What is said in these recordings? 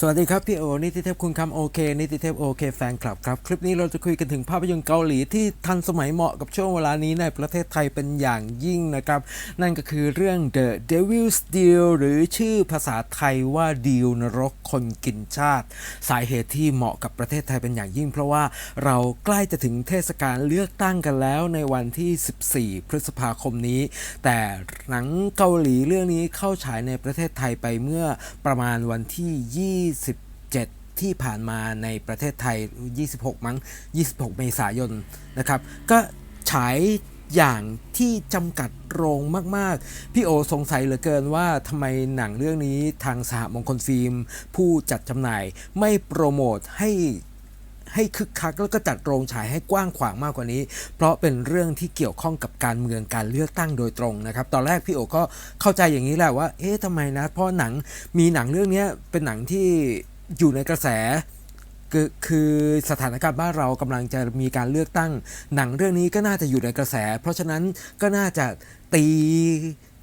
สวัสดีครับ พี่โอ นิติเทพคุณคำโอเค นิติเทพโอเคแฟนคลับครับ คลิปนี้เราจะคุยกันถึงภาพยนตร์เกาหลีที่ทันสมัยเหมาะกับช่วงเวลานี้ในประเทศไทยเป็นอย่างยิ่งนะครับ นั่นก็คือเรื่อง The Devil's Deal หรือชื่อภาษาไทยว่าดีลนรกคนกินชาติ สาเหตุที่เหมาะกับประเทศไทยเป็นอย่างยิ่ง เพราะว่าเราใกล้จะถึงเทศกาลเลือกตั้งกันแล้วในวันที่ 14 พฤษภาคมนี้ แต่หนังเกาหลีเรื่องนี้เข้าฉายในประเทศไทยไปเมื่อประมาณวันที่2 27 ที่ผ่านมาในประเทศไทย 26 มั้ง 26 เมษายนนะครับ ก็ฉายอย่างที่จำกัดโรงมาก ๆ พี่โอสงสัยเหลือเกินว่าทำไมหนังเรื่องนี้ทางสหมงคลฟิล์ม ผู้จัดจำหน่ายไม่โปรโมทให้ ให้คึกคัก แล้วก็จัดโรงฉายให้กว้างขวางมากกว่านี้ เพราะเป็นเรื่องที่เกี่ยวข้องกับการเมืองการเลือกตั้งโดยตรงนะครับตอนแรกพี่โอก็เข้าใจอย่างนี้แหละว่า เอ๊ะทำไมนะ เพราะหนังมีหนังเรื่องนี้เป็นหนังที่อยู่ในกระแสคือคือสถานการณ์บ้านเรากำลังจะมีการเลือกตั้ง หนังเรื่องนี้ก็น่าจะอยู่ในกระแส เพราะฉะนั้นก็น่าจะตี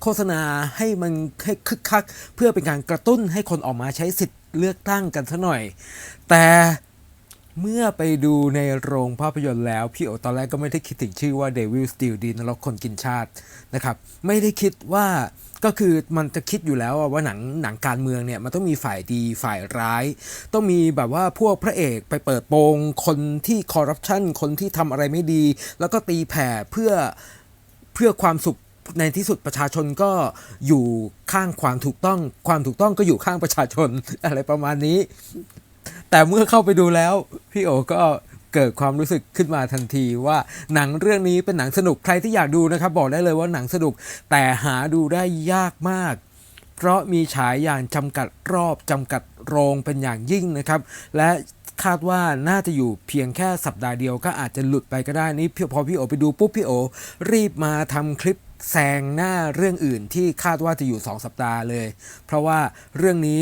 โฆษณาให้มันให้คึกคัก เพื่อเป็นการกระตุ้นให้คนออกมาใช้สิทธิ์เลือกตั้งกันซะหน่อย แต่ เมื่อไปดูในโรงภาพยนตร์แล้ว พี่โอตอนแรกก็ไม่ได้คิดถึงชื่อว่า Devil Still ดีนรกคนกินชาตินะครับ ไม่ได้คิดว่าก็คือมันจะคิดอยู่แล้วว่าหนังหนังการเมืองเนี่ยมันต้องมีฝ่ายดีฝ่ายร้าย ต้องมีแบบว่าพวกพระเอกไปเปิดโปงคนที่คอร์รัปชันคนที่ทำอะไรไม่ดี แล้วก็ตีแผ่เพื่อเพื่อความสุขในที่สุดประชาชนก็อยู่ข้างความถูกต้อง ความถูกต้องก็อยู่ข้างประชาชนอะไรประมาณนี้ แต่เมื่อเข้าไปดูแล้ว พี่โอก็เกิดความรู้สึกขึ้นมาทันทีว่าหนังเรื่องนี้เป็นหนังสนุกใครที่อยากดูนะครับ บอกได้เลยว่าหนังสนุกแต่หาดูได้ยากมาก เพราะมีฉายอย่างจำกัดรอบจำกัดโรงเป็นอย่างยิ่งนะครับ และคาดว่าน่าจะอยู่เพียงแค่สัปดาห์เดียวก็อาจจะหลุดไปก็ได้นี่พอพี่โอไปดูปุ๊บพี่โอ รีบมาทำคลิปแซงหน้าเรื่องอื่นที่คาดว่าจะอยู่ 2 สัปดาห์เลย เพราะว่าเรื่องนี้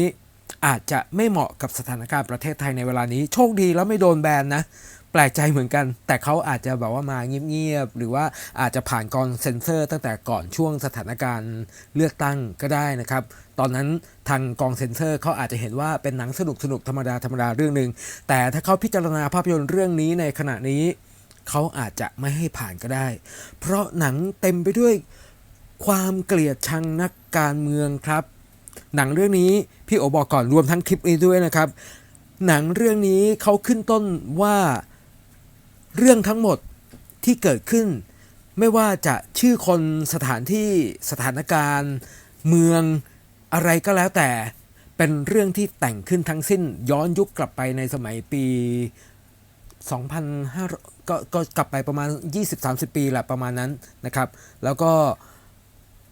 อาจจะไม่เหมาะกับสถานการณ์ประเทศไทยในเวลานี้ โชคดีแล้วไม่โดนแบนนะ แปลกใจเหมือนกัน แต่เขาอาจจะแบบว่ามาเงียบๆ หรือว่าอาจจะผ่านกองเซ็นเซอร์ ตั้งแต่ก่อนช่วงสถานการณ์เลือกตั้งก็ได้นะครับ ตอนนั้นทางกองเซ็นเซอร์เขาอาจจะเห็นว่าเป็นหนังสนุกสนุกๆธรรมดาธรรมดาเรื่องหนึ่งแต่ถ้าเขาพิจารณาภาพยนตร์เรื่องนี้ในขณะนี้เขาอาจจะไม่ให้ผ่านก็ได้ เพราะหนังเต็มไปด้วยความเกลียดชังนักการเมืองครับ หนังเรื่องนี้พี่โอบอกก่อนรวมทั้งคลิปนี้ด้วยนะครับ หนังเรื่องนี้เขาขึ้นต้นว่าเรื่องทั้งหมดที่เกิดขึ้น ไม่ว่าจะชื่อคนสถานที่สถานการณ์ เมืองอะไรก็แล้วแต่ เป็นเรื่องที่แต่งขึ้นทั้งสิ้น ย้อนยุคกลับไปในสมัยปี 2,500ก็ก็กลับไปประมาณ 20-30 ปีแหละประมาณนั้นนะครับ แล้วก็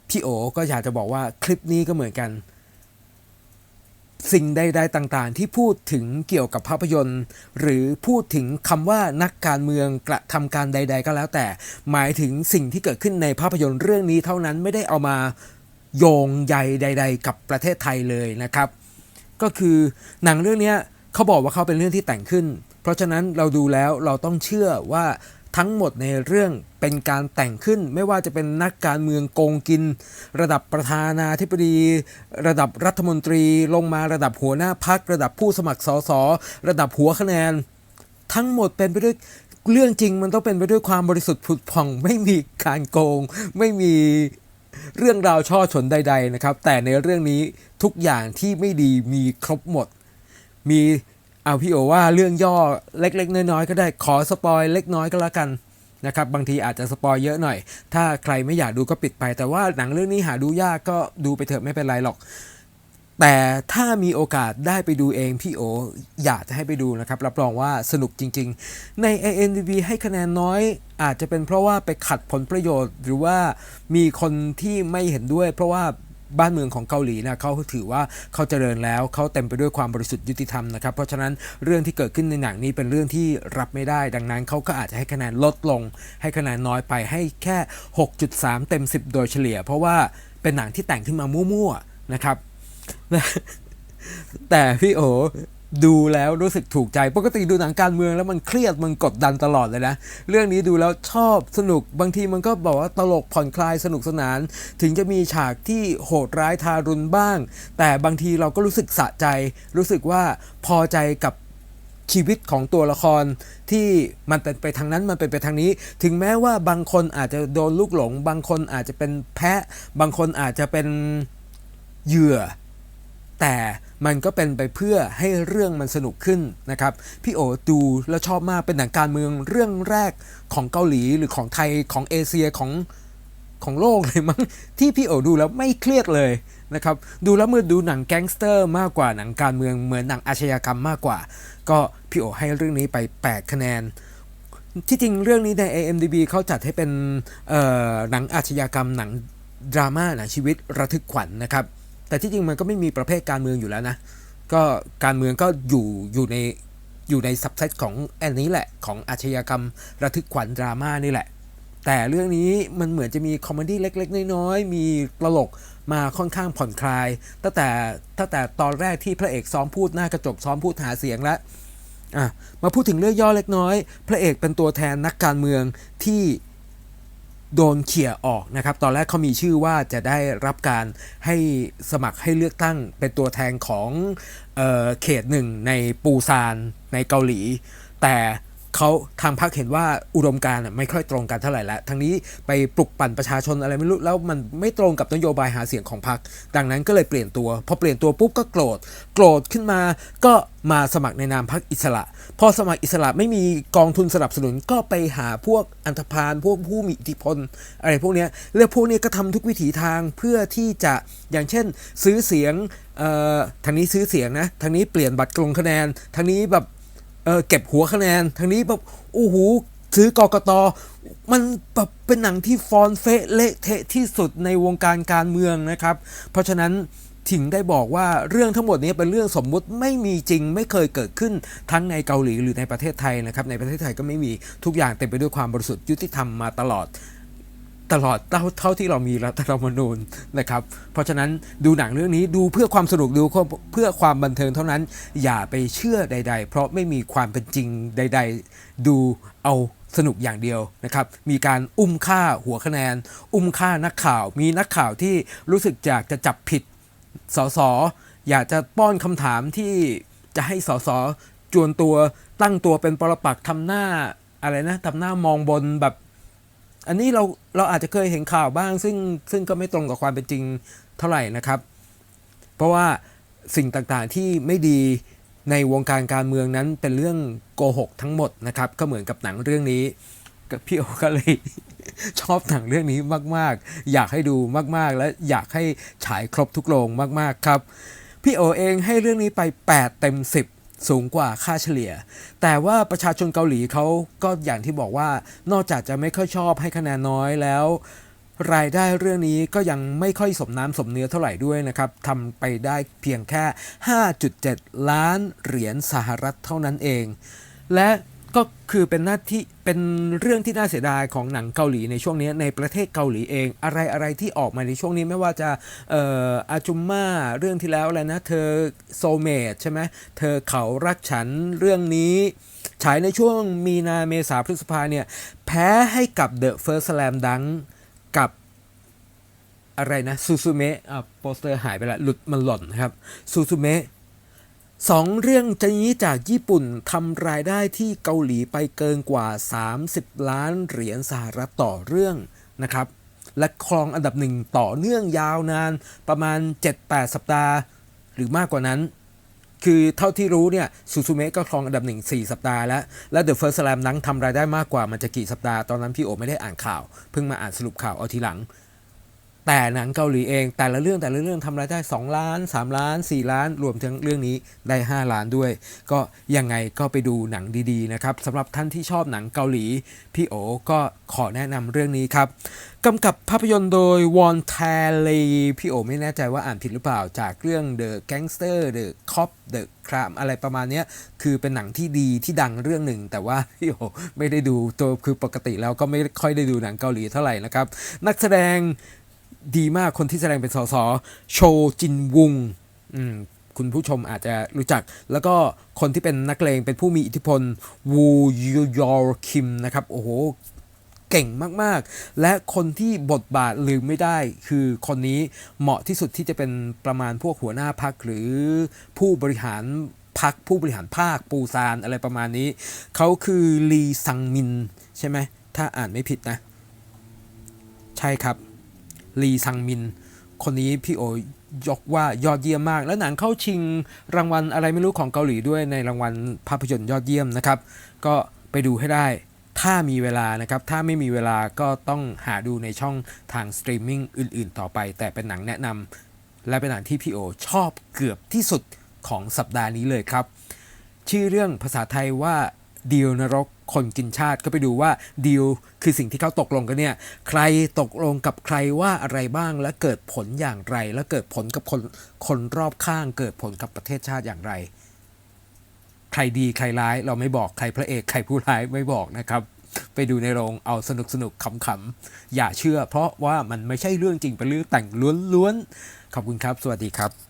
พี่โอก็อยากจะบอกว่าคลิปนี้ก็เหมือนกัน สิ่งใดๆต่างๆ ที่พูดถึงเกี่ยวกับภาพยนตร์ หรือพูดถึงคำว่านักการเมืองกระทำการใด ๆ ก็แล้วแต่ หมายถึงสิ่งที่เกิดขึ้นในภาพยนตร์เรื่องนี้เท่านั้นไม่ได้เอามาโยงใยใด ๆ กับประเทศไทยเลยนะครับ ก็คือหนังเรื่องนี้เขาบอกว่าเขาเป็นเรื่องที่แต่งขึ้น เพราะฉะนั้นเราดูแล้วเราต้องเชื่อว่า ทั้งหมดในเรื่องเป็นการแต่งขึ้นไม่ว่าจะเป็นนักการเมืองโกงกิน ระดับประธานาธิบดี ระดับรัฐมนตรี ลงมาระดับหัวหน้าพัก ระดับผู้สมัครสสระดับหัวคะแนน ทั้งหมดเป็นไปด้วยเรื่องจริงมันต้องเป็นไปด้วยความบริสุทธิ์ผุดผ่อง ไม่มีการโกง ไม่มีเรื่องราวช่อฉนใด ๆนะครับ แต่ในเรื่องนี้ทุกอย่างที่ไม่ดีมีครบหมด มี เอาพี่โอว่าเรื่องย่อเล็กๆ น้อยๆก็ได้ขอสปอยเล็กน้อยก็แล้วกันนะครับบางทีอาจจะสปอยเยอะหน่อย ถ้าใครไม่อยากดูก็ปิดไป แต่ว่าหนังเรื่องนี้หาดูยากก็ดูไปเถอะไม่เป็นไรหรอก แต่ถ้ามีโอกาสได้ไปดูเองพี่โออยากจะให้ไปดูนะครับรับรองว่าสนุกจริง ๆ ใน IMDb ให้คะแนนน้อย อาจจะเป็นเพราะว่าไปขัดผลประโยชน์ หรือว่ามีคนที่ไม่เห็นด้วย เพราะว่า บ้านเมืองของเกาหลีนะเขาถือว่าเขาเจริญแล้วเขาเต็มไปด้วยความบริสุทธิ์ยุติธรรมนะครับ เพราะฉะนั้นเรื่องที่เกิดขึ้นในหนังนี้เป็นเรื่องที่รับไม่ได้ ดังนั้นเขาก็อาจจะให้คะแนนลดลง ให้คะแนนน้อยไปให้แค่ 6.3 เต็ม 10 โดยเฉลี่ย เพราะว่าเป็นหนังที่แต่งขึ้นมามั่วๆนะครับแต่พี่โอ ดูแล้วรู้สึกถูกใจ ปกติดูหนังการเมืองแล้วมันเครียดมันกดดันตลอดเลยนะ เรื่องนี้ดูแล้วชอบสนุกบางทีมันก็บอกว่าตลกผ่อนคลายสนุกสนาน ถึงจะมีฉากที่โหดร้ายทารุณบ้าง แต่บางทีเราก็รู้สึกสะใจ รู้สึกว่าพอใจกับชีวิตของตัวละครที่มันเป็นไปทางนั้นมันเป็นไปทางนี้ ถึงแม้ว่าบางคนอาจจะโดนลูกหลง บางคนอาจจะเป็นแพะ บางคนอาจจะเป็นเหยื่อ แต่มันก็เป็นไปเพื่อให้เรื่องมันสนุกขึ้นนะครับ พี่โอดูแล้วชอบมากเป็นหนังการเมืองเรื่องแรกของเกาหลีหรือของไทยของเอเชียของของโลกเลยมั้งที่พี่โอดูแล้วไม่เครียดเลยนะครับดูแล้วเมื่อดูหนังแก๊งสเตอร์มากกว่าหนังการเมืองเหมือนหนังอาชญากรรมมากกว่า ก็พี่โอให้เรื่องนี้ไป 8 คะแนน ที่จริงเรื่องนี้ใน AMDB เขาจัดให้เป็นหนังอาชญากรรมหนังดราม่าหนังชีวิตระทึกขวัญนะครับ แต่ที่จริงมันก็ไม่มีประเภทการเมืองอยู่แล้วนะ ก็การเมืองก็อยู่อยู่ในอยู่ในซับเซตของอันนี้แหละของอาชญากรรมระทึกขวัญดราม่านี่แหละ แต่เรื่องนี้มันเหมือนจะมีคอมเมดี้เล็ก ๆ น้อยๆ มีตลกมาค่อนข้างผ่อนคลาย ตั้งแต่ตั้งแต่ตอนแรกที่พระเอกซ้อมพูดหน้ากระจกซ้อมพูดหาเสียงแล้วอะมาพูดถึงเรื่องย่อเล็กน้อย พระเอกเป็นตัวแทนนักการเมืองที่ โดนเขี่ยออกนะครับ ตอนแรกเขามีชื่อว่าจะได้รับการให้สมัครให้เลือกตั้งเป็นตัวแทนของเออเขตหนึ่งในปูซานในเกาหลี แต่ เขาทางพรรคเห็นว่าอุดมการณ์ไม่ค่อยตรงกันเท่าไหร่แล้วทั้งนี้ไปปลุกปั่นประชาชนอะไรไม่รู้แล้วมันไม่ตรงกับนโยบายหาเสียงของพรรคดังนั้นก็เลยเปลี่ยนตัว พอเปลี่ยนตัวปุ๊บก็โกรธ โกรธขึ้นมาก็มาสมัครในนามพรรคอิสระ พอสมัครอิสระไม่มีกองทุนสนับสนุนก็ไปหาพวกอันธพาลพวกผู้มีอิทธิพล อะไรพวกนี้แล้วพวกนี้ก็ทำทุกวิถีทางเพื่อที่จะอย่างเช่น ซื้อเสียงเอ่อทางนี้ซื้อเสียงนะทางนี้เปลี่ยนบัตรลงคะแนนทางนี้แบบ เออเก็บหัวคะแนนทางนี้แบบโอ้โหซื้อกกตมันแบบเป็นหนังที่ฟอนเฟะเละเทะที่สุดในวงการการเมืองนะครับ เพราะฉะนั้นถึงได้บอกว่าเรื่องทั้งหมดนี้เป็นเรื่องสมมุติไม่มีจริงไม่เคยเกิดขึ้นทั้งในเกาหลีหรือในประเทศไทยนะครับในประเทศไทยก็ไม่มีทุกอย่างเต็มไปด้วยความบริสุทธิ์ยุติธรรมมาตลอด ตลอดเท่าเท่าที่เรามีรัฐธรรมนูญนะครับ เพราะฉะนั้นดูหนังเรื่องนี้ดูเพื่อความสนุกดูเพื่อความบันเทิงเท่านั้น อย่าไปเชื่อใด ๆ เพราะไม่มีความเป็นจริงใด ๆ ดูเอาสนุกอย่างเดียวนะครับ มีการอุ้มฆ่าหัวคะแนน อุ้มฆ่านักข่าว มีนักข่าวที่รู้สึกอยากจะจับผิดสสอยากจะป้อนคำถามที่จะให้สสจวนตัวตั้งตัวเป็นปรปักษ์ทำหน้าอะไรนะทำหน้ามองบนแบบ อันนี้เราเราอาจจะเคยเห็นข่าวบ้าง ซึ่งซึ่งก็ไม่ตรงกับความเป็นจริงเท่าไหร่นะครับ เพราะว่าสิ่งต่างๆที่ไม่ดีในวงการการเมืองนั้นเป็นเรื่องโกหกทั้งหมดนะครับ ก็เหมือนกับหนังเรื่องนี้กับพี่โอก็เลยชอบหนังเรื่องนี้มาก ๆ อยากให้ดูมากๆ และอยากให้ฉายครบทุกโรงมาก ๆ ครับ พี่โอเองให้เรื่องนี้ไป 8 เต็ม 10 สูงกว่าค่าเฉลี่ย แต่ว่าประชาชนเกาหลีเขาก็อย่างที่บอกว่า นอกจากจะไม่ค่อยชอบให้คะแนนน้อยแล้ว รายได้เรื่องนี้ก็ยังไม่ค่อยสมน้ำสมเนื้อเท่าไหร่ด้วยนะครับทำไปได้เพียงแค่ 5.7 ล้านเหรียญสหรัฐเท่านั้นเอง และ ก็คือเป็นหน้าที่เป็นเรื่องที่น่าเสียดายของหนังเกาหลีในช่วงนี้ในประเทศเกาหลีเอง อะไรอะไรที่ออกมาในช่วงนี้ไม่ว่าจะเอ่ออาจุมมาเรื่องที่แล้วอะไรนะ เธอโซเมดใช่ไหมเธอเขารักฉันเรื่องนี้ ฉายในช่วงมีนาเมษาพฤษภาเนี่ย แพ้ให้กับ The First Slam Dunk กับอะไรนะซูซูเมะอะโปสเตอร์หายไปละหลุดมันหล่นนะครับซูซูเมะ สองเรื่องจะนี้จากญี่ปุ่นทำรายได้ที่เกาหลีไปเกินกว่า 30 ล้านเหรียญสหรัฐต่อเรื่องนะครับ และครองอันดับหนึ่งต่อเนื่องยาวนานประมาณ 7-8 สัปดาห์ หรือมากกว่านั้น คือเท่าที่รู้เนี่ยซูซูเมะก็ครองอันดับหนึ่ง4สัปดาห์แล้ว และเดอะเฟิร์สแลมนั้นทำรายได้มากกว่ามันจะกี่สัปดาห์ตอนนั้นพี่โอไม่ได้อ่านข่าว เพิ่งมาอ่านสรุปข่าวเอาทีหลัง แต่หนังเกาหลีเองแต่ละเรื่องแต่ละเรื่องทำรายได้ 2 ล้าน 3 ล้าน 4 ล้าน รวมทั้งเรื่องนี้ได้ 5 ล้านด้วย ก็ยังไงก็ไปดูหนังดีๆนะครับสำหรับท่านที่ชอบหนังเกาหลี พี่โอก็ขอแนะนำเรื่องนี้ครับกำกับภาพยนตร์โดยวอนแทลีพี่โอไม่แน่ใจว่าอ่านผิดหรือเปล่าจากเรื่อง The Gangster The Cop The Crime อะไรประมาณนี้คือเป็นหนังที่ดีที่ดังเรื่องหนึ่ง แต่ว่าพี่โอไม่ได้ดูตัวคือปกติแล้วก็ไม่ค่อยได้ดูหนังเกาหลีเท่าไหร่นะครับนักแสดง ดีมากคนที่แสดงเป็นสสโชจินวุงคุณผู้ชมอาจจะรู้จัก แล้วก็คนที่เป็นนักเลงเป็นผู้มีอิทธิพล วูยูยอร์คิมนะครับ โอ้โห เก่งมากๆ และคนที่บทบาทลืมไม่ได้ คือคนนี้เหมาะที่สุดที่จะเป็นประมาณพวกหัวหน้าพักหรือผู้บริหารพักผู้บริหารภาคปูซานอะไรประมาณนี้ เขาคือลีซังมิน ใช่ไหม ถ้าอ่านไม่ผิดนะ ใช่ครับ ลีซังมิน คนนี้พี่โอยกว่ายอดเยี่ยมมาก แล้วหนังเข้าชิงรางวัลอะไรไม่รู้ของเกาหลีด้วยในรางวัลภาพยนตร์ยอดเยี่ยมนะครับ ก็ไปดูให้ได้ถ้ามีเวลานะครับ ถ้าไม่มีเวลาก็ต้องหาดูในช่องทางสตรีมมิ่งอื่น ๆ ต่อไป แต่เป็นหนังแนะนำและเป็นหนังที่พี่โอชอบเกือบที่สุดของสัปดาห์นี้เลยครับ ชื่อเรื่องภาษาไทยว่า ดีลนรกคนกินชาติก็ไปดูว่าดีลคือสิ่งที่เขาตกลงกันเนี่ย ใครตกลงกับใครว่าอะไรบ้างและเกิดผลอย่างไร และเกิดผลกับคนคนรอบข้าง เกิดผลกับประเทศชาติอย่างไร ใครดีใครร้ายเราไม่บอกใครพระเอกใครผู้ร้ายไม่บอกนะครับ ไปดูในโรงเอาสนุกสนุกขำๆอย่าเชื่อ เพราะว่ามันไม่ใช่เรื่องจริงเป็นเรื่องแต่งล้วนๆขอบคุณครับ สวัสดีครับ